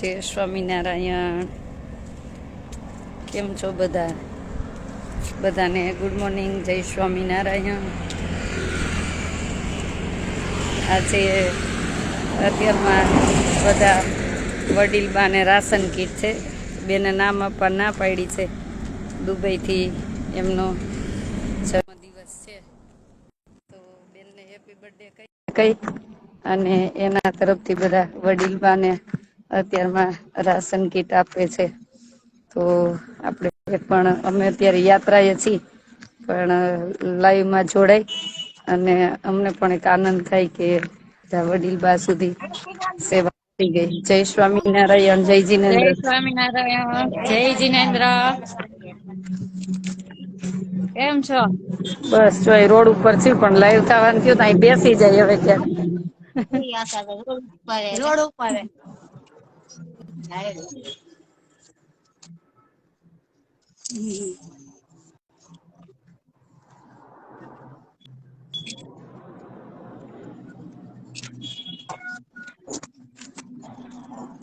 જય સ્વામિનારાયણ. કેમ છો બધા? બધાને ગુડ મોર્નિંગ જય સ્વામિનારાયણ. આજે અત્યારમાં બધા વડીલ બાને રાશન કીટ છે. બેને નામ આપવા ના પાડી છે. દુબઈથી એમનો જન્મદિવસ છે. તો બેનને હેપી બર્થડે કહી. કહી અને એના તરફથી બધા વડીલ બાને અત્યારમાં રાશન કીટ આપે છે. તો આપણે પણ અમે અત્યારે યાત્રાએ છીએ પણ લાઈવમાં જોડાઈ અને અમને પણ એક આનંદ થાય કે વડીલ બા સુધી સેવા થઈ ગઈ. જય સ્વામિનારાયણ જય જય સ્વામિનારાયણ જય જીનેન્દ્ર. કેમ છો? બસ જો રોડ ઉપર છે પણ લાઈવ થવાનું થયું તો અહીં બેસી જાય હવે ક્યાંક. રોડ ઉપર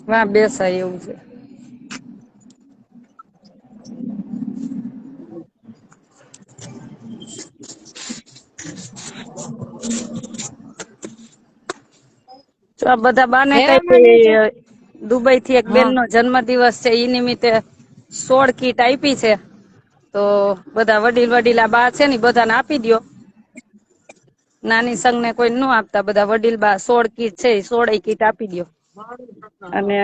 વાં બેસાય એવું છે. તો આ બધા બાને કઈ દુબઈ થી એક બેન નો જન્મ દિવસ છે એ નિમિત્તે સોળ કીટ આપી છે. તો બધા વડીલ વડીલા બા છે ને બધાને આપી દો નાની સંઘ ને કોઈ ન આપતા બધા વડીલ બા સોળ કીટ છે સોળે કીટ આપી દો અને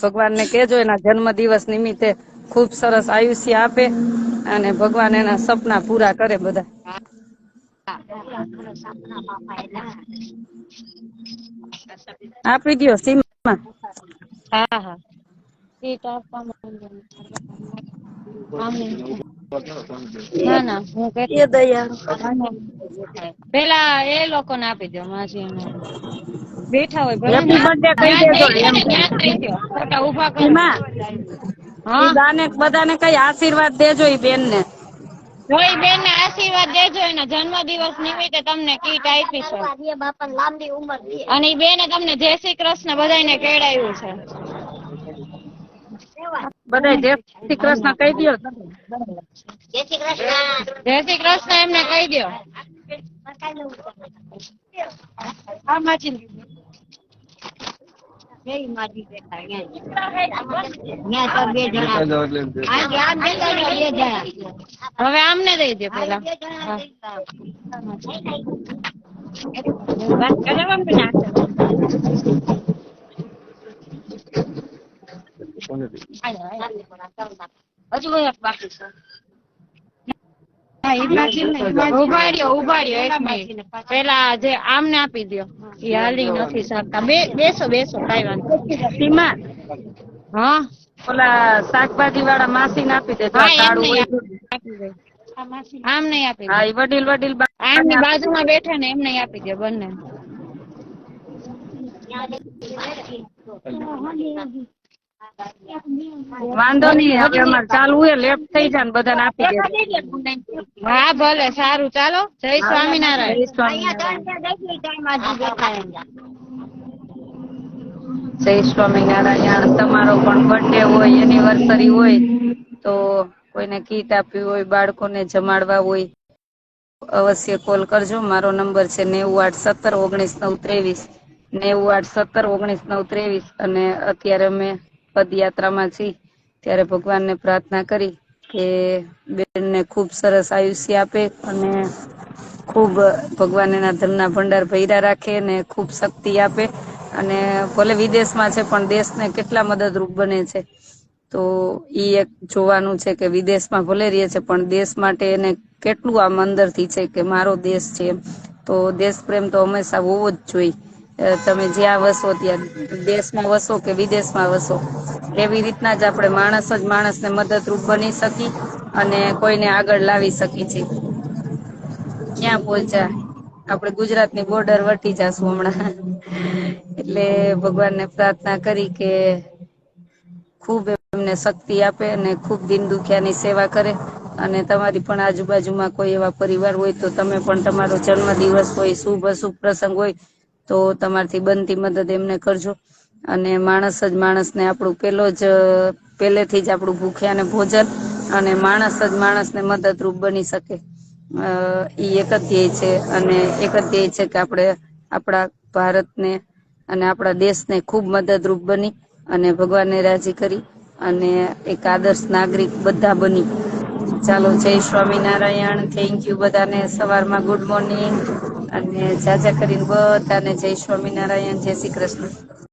ભગવાનને કેજો એના જન્મ દિવસ નિમિત્તે ખૂબ સરસ આયુષ્ય આપે અને ભગવાન એના સપના પૂરા કરે બધા. આપી દો સીમા. હા હા. આપવા ના ના કે પેલા એ લોકોને આપી દો માસી બેઠા હોય ભલે હેપી બર્થડે કહી દેજો એમ ને ન્યા થઈ ગયો? ફોટા ઊભા કરો. હા. બાને બધાને કઈ આશીર્વાદ દેજો ઈ બેન ને જોઈ બેન ને આશીર્વાદ દેજો એના જન્મ દિવસ નિમિત્તે તમને કીટ આપી છે. અને બેને તમને જય શ્રી કૃષ્ણ બધાને કેળાયું છે. બધા જય શ્રી કૃષ્ણ કહી દ્યો. જય શ્રી કૃષ્ણ. એમને કહી દો હા જણા. હવે આમને દઈ દે પેલા. હા. હજુ એક બાકી છે પેલા જે આમને આપી દ્યો ઈ હાલી નથી શકતા બે બેસો બેસો કઈ વાંધો સીમા હા ઓલા શાકભાજી વાળા માસી ને આપી દે આમ નહીં આપી હા વડીલ વડીલ આમની બાજુમાં બેઠા ને એમ નહીં આપી દે બંને વાંધો નહીં હવે અમારે લેફ્ટ થઈ જાય ને બધાને આપી દે હા ભલે સારું ચાલો. જય સ્વામિનારાયણ. જય સ્વામિનારાયણ. તમારો પણ બર્થડે હોય એનિવર્સરી હોય તો કોઈને કીટ આપવી હોય બાળકોને જમાડવા હોય અવશ્ય કોલ કરજો. મારો નંબર છે નેવું આઠ સત્તર ઓગણીસ નવ ત્રેવીસ. નેવું આઠ સત્તર ઓગણીસ નવ ત્રેવીસ. અને અત્યારે અમે પદયાત્રામાં છીએ ત્યારે ભગવાનને પ્રાર્થના કરી કે બેનને ખૂબ સરસ આયુષ્ય આપે અને ખૂબ ભગવાન એના ધનના ભંડાર ભર્યા રાખે અને ખૂબ શક્તિ આપે. અને ભલે વિદેશમાં છે, પણ દેશને કેટલા મદદરૂપ બને છે. તો એ એક જોવાનું છે કે વિદેશમાં ભલે રહીએ છે, પણ દેશ માટે એને કેટલું આમ અંદરથી છે કે મારો દેશ છે એમ. તો દેશ પ્રેમ તો હંમેશા હોવો જ જોઈએ. તમે જ્યાં વસો ત્યાં દેશમાં વસો કે વિદેશમાં વસો, એવી રીતના જ આપણે માણસ જ માણસને મદદરૂપ બની શકી અને કોઈને આગળ લાવી શકી છે. ક્યાં પહોંચ્યા? આપણે ગુજરાતની બોર્ડર વટી જાશું હમણાં. એટલે ભગવાનને પ્રાર્થના કરી કે ખૂબ એમને શક્તિ આપે અને ખૂબ દિન દુખ્યાની સેવા કરે અને તમારી પણ આજુબાજુમાં કોઈ એવા પરિવાર હોય તો તમે પણ તમારો જન્મ દિવસ હોય, શુભ અશુભ પ્રસંગ હોય તો તમારથી બનતી મદદ એમને કરજો. અને માણસ જ માણસને આપણું પેલો જ પહેલેથી જ આપણું ભૂખ્યાને ભોજન અને માણસ જ માણસને મદદરૂપ બની શકે. એ એક ધ્યેય છે અને એક ધ્યેય છે કે આપણે આપણા ભારતને અને આપણા દેશને ખૂબ મદદરૂપ બની અને ભગવાનને રાજી કરી અને એક આદર્શ નાગરિક બધા બની. ચાલો, જય સ્વામિનારાયણ. થેન્ક યુ બધાને. સવારમાં ગુડ મોર્નિંગ અને જાજા કરીને બધાને જય સ્વામિનારાયણ જય શ્રી કૃષ્ણ.